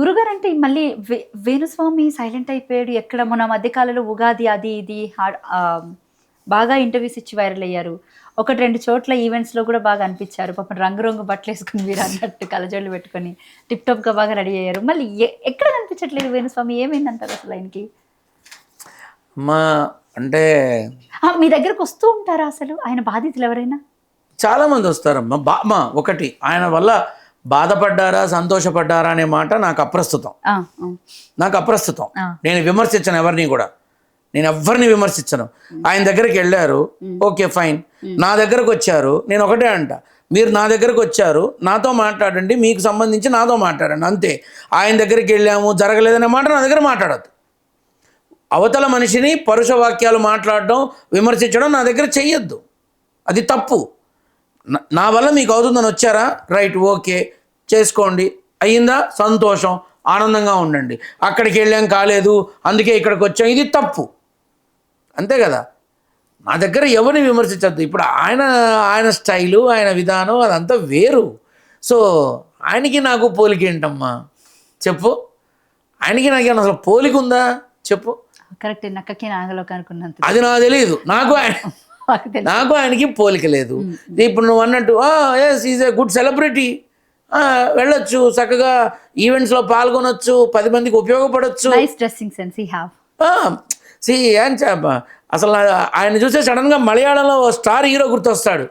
గురుగారు అంటే మళ్ళీ వే- వేణుస్వామి సైలెంట్ అయిపోయాడు. ఎక్కడ మన మధ్యకాలంలో ఉగాది అది ఇది బాగా ఇంటర్వ్యూస్ ఇచ్చి వైరల్ అయ్యారు. ఒకటి రెండు చోట్ల ఈవెంట్స్లో కూడా బాగా అనిపించారు. పాపం రంగు రంగు బట్టలు వేసుకుని మీరు అన్నట్టు కలజోళ్ళు పెట్టుకొని టిప్ టాప్గా బాగా రెడీ అయ్యారు. మళ్ళీ ఎక్కడ కనిపించట్లేదు వేణుస్వామి? ఏమైందంటారు అసలు ఆయనకి? అమ్మా అంటే మీ దగ్గరకు వస్తూ ఉంటారా అసలు? ఆయన బాధితులు ఎవరైనా? చాలామంది వస్తారమ్మా. బా ఒకటి. ఆయన వల్ల బాధపడ్డారా సంతోషపడ్డారా అనే మాట నాకు అప్రస్తుతం. నాకు అప్రస్తుతం. నేను విమర్శించను ఎవరిని కూడా. నేను ఎవరిని విమర్శించను. ఆయన దగ్గరికి వెళ్ళారు. Okay fine. నా దగ్గరకు వచ్చారు. నేను ఒకటే అంట. మీరు నా దగ్గరకు వచ్చారు. నాతో మాట్లాడండి. మీకు సంబంధించి నాతో మాట్లాడండి. అంతే. ఆయన దగ్గరికి వెళ్ళాము. జరగలేదనే మాట నా దగ్గర మాట్లాడద్దు. అవతల మనిషిని పరుష వాక్యాలు మాట్లాడడం విమర్శించడం నా దగ్గర చెయ్యొద్దు. అది తప్పు. నా- వల్ల మీకు అవుతుందని వచ్చారా? Right okay. చేసుకోండి. అయ్యిందా? సంతోషం. ఆనందంగా ఉండండి. అక్కడికి వెళ్ళాం కాలేదు. అందుకే ఇక్కడికి వచ్చాం. ఇది తప్పు. అంతే కదా? నా దగ్గర ఎవరిని విమర్శించద్దు. ఇప్పుడు ఆయన ఆయన స్టైలు ఆయన విధానం అదంతా వేరు. సో ఆయనకి నాకు పోలిక ఏంటమ్మా? చెప్పు. ఆయనకి నాకు అసలు పోలిక ఉందా? చెప్పు. కరెక్ట్ నక్కకి నాగలోకి అనుకున్నంత అది నాకు తెలియదు. నాకు ఆయన. నాకు ఆయనకి పోలిక లేదు. ఇప్పుడు నువ్వు అన్నట్టు as is a good celebrity వెళ్ళొచ్చు చక్కగా ఈవెంట్స్లో పాల్గొనొచ్చు పది మందికి ఉపయోగపడవచ్చు nice dressing sense have see అసలు ఆయన చూస్తే సడన్గా మలయాళంలో స్టార్ హీరో గుర్తొస్తాడు.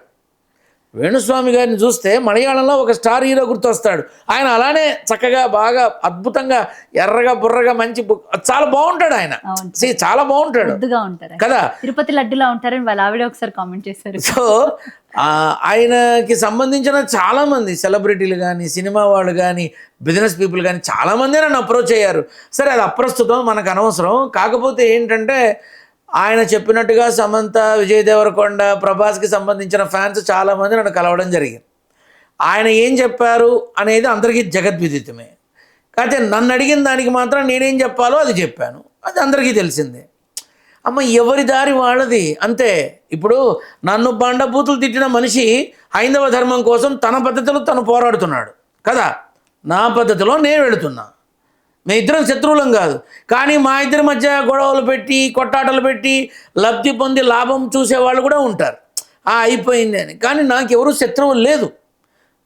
వేణుస్వామి గారిని చూస్తే మలయాళంలో ఒక స్టార్ హీరో గుర్తొస్తాడు. ఆయన అలానే చక్కగా బాగా అద్భుతంగా ఎర్రగా బుర్రగా మంచి చాలా బాగుంటాడు ఆయన. చాలా బాగుంటాడు. కదా? తిరుపతి లడ్డులా ఉంటారని వాళ్ళ ఆవిడ ఒకసారి కామెంట్ చేశారు. సో ఆయనకి సంబంధించిన చాలామంది సెలబ్రిటీలు కానీ సినిమా వాళ్ళు కానీ బిజినెస్ పీపుల్ కానీ చాలామంది నన్ను అప్రోచ్ అయ్యారు. సరే అది అప్రస్తుతం మనకు అనవసరం. కాకపోతే ఏంటంటే ఆయన చెప్పినట్టుగా సమంత విజయ్ దేవరకొండ ప్రభాస్కి సంబంధించిన ఫ్యాన్స్ చాలామంది నన్ను కలవడం జరిగింది. ఆయన ఏం చెప్పారు అనేది అందరికీ జగద్విదితమే. కాకపోతే నన్ను అడిగిన దానికి మాత్రం నేనేం చెప్పాలో అది చెప్పాను. అది అందరికీ తెలిసిందే. అమ్మ ఎవరి దారి వాళ్ళది? అంతే. ఇప్పుడు నన్ను బండబూతులు తిట్టిన మనిషి హైందవ ధర్మం కోసం తన పద్ధతిలో తను పోరాడుతున్నాడు. కదా? నా పద్ధతిలో నేను వెళుతున్నా. మీ ఇద్దరం శత్రువులం కాదు. కానీ మా ఇద్దరి మధ్య గొడవలు పెట్టి కొట్టాటలు పెట్టి లబ్ధి పొంది లాభం చూసేవాళ్ళు కూడా ఉంటారు. ఆ అయిపోయింది అని. కానీ నాకు ఎవరు శత్రువులు లేదు.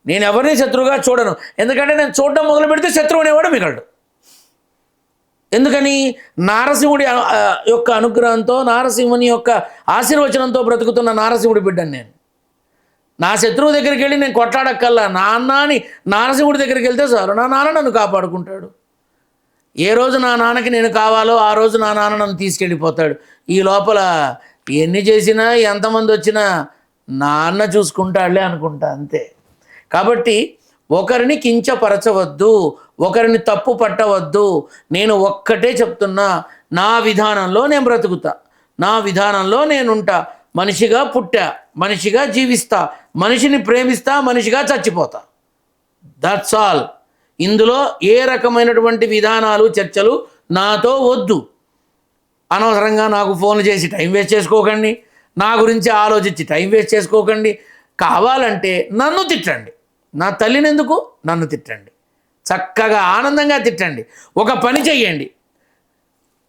నేను ఎవరిని శత్రువుగా చూడను. ఎందుకంటే నేను చూడడం మొదలు పెడితే శత్రువు అనేవాడు మిగలడు. ఎందుకని? నారసింహుడి యొక్క అనుగ్రహంతో నారసింహుని యొక్క ఆశీర్వచనంతో బ్రతుకుతున్న నారసింహుడి బిడ్డను నేను. నా శత్రువు దగ్గరికి వెళ్ళి నేను కొట్లాడక్కల్లా నాన్న అని నారసింహుడి దగ్గరికి వెళ్తే చాలు. నా నాన్న నన్ను కాపాడుకుంటాడు. ఏ రోజు నా నాన్నకి నేను కావాలో ఆ రోజు నా నాన్న నన్ను తీసుకెళ్ళిపోతాడు. ఈ లోపల ఎన్ని చేసినా ఎంతమంది వచ్చినా నాన్న చూసుకుంటాడులే అనుకుంటా అంతే. కాబట్టి ఒకరిని కించపరచవద్దు ఒకరిని తప్పు పట్టవద్దు. నేను ఒక్కటే చెప్తున్నా నా విధానంలో నేను బ్రతుకుతా నా విధానంలో నేనుంటా. మనిషిగా పుట్టా మనిషిగా జీవిస్తా మనిషిని ప్రేమిస్తా మనిషిగా చచ్చిపోతా. దట్స్ ఆల్ ఇందులో ఏ రకమైనటువంటి విధానాలు చర్చలు నాతో వద్దు. అనవసరంగా నాకు ఫోన్ చేసి టైం వేస్ట్ చేసుకోకండి. నా గురించి ఆలోచించి టైం వేస్ట్ చేసుకోకండి. కావాలంటే నన్ను తిట్టండి. నా తల్లిని ఎందుకు? నన్ను తిట్టండి. చక్కగా ఆనందంగా తిట్టండి. ఒక పని చెయ్యండి.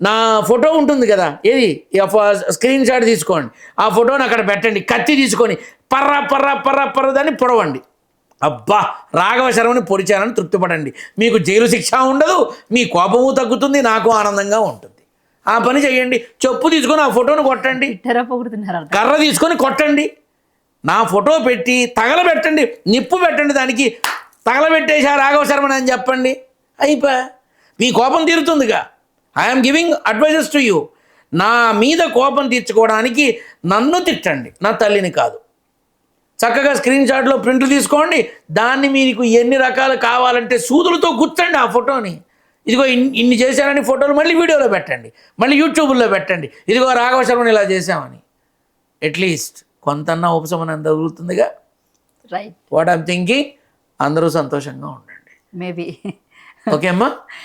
నా ఫోటో ఉంటుంది కదా? ఏది? ఫ- స్క్రీన్ షాట్ తీసుకోండి. ఆ ఫోటోని అక్కడ పెట్టండి. కత్తి తీసుకొని పర్ర పర్ర పర్ర పర్ర దాన్ని పొడవండి. అబ్బా రాఘవ శర్మని పొడిచారని తృప్తిపడండి. మీకు జైలు శిక్ష ఉండదు మీ కోపము తగ్గుతుంది నాకు ఆనందంగా ఉంటుంది. ఆ పని చేయండి చెప్పు తీసుకొని ఆ ఫోటోని కొట్టండి. కర్ర తీసుకొని కొట్టండి. నా ఫోటో పెట్టి తగలబెట్టండి నిప్పు పెట్టండి దానికి. తగలబెట్టేశా రాఘవ శర్మని అని చెప్పండి. అయిపోయా మీ కోపం తీరుతుందిగా. I'm giving advices to you నా మీద కోపం తీర్చుకోవడానికి నన్ను తిట్టండి. నా తల్లిని కాదు. చక్కగా స్క్రీన్ షాట్లో ప్రింట్ తీసుకోండి. దాన్ని మీకు ఎన్ని రకాలు కావాలంటే సూదులతో గుర్తండి ఆ ఫోటోని. ఇదిగో ఇన్- ఇన్ని చేశారని ఫోటోలు మళ్ళీ వీడియోలో పెట్టండి. మళ్ళీ యూట్యూబ్లో పెట్టండి. ఇదిగో రాఘవ శర్మని ఇలా చేశామని. అట్లీస్ట్ కొంతన్నా ఉపశమనం తగులుతుందిగా రైట్ వాట్ ఐమ్ థింకింగ్ అందరూ సంతోషంగా ఉండండి. మేబీ ఓకే అమ్మా?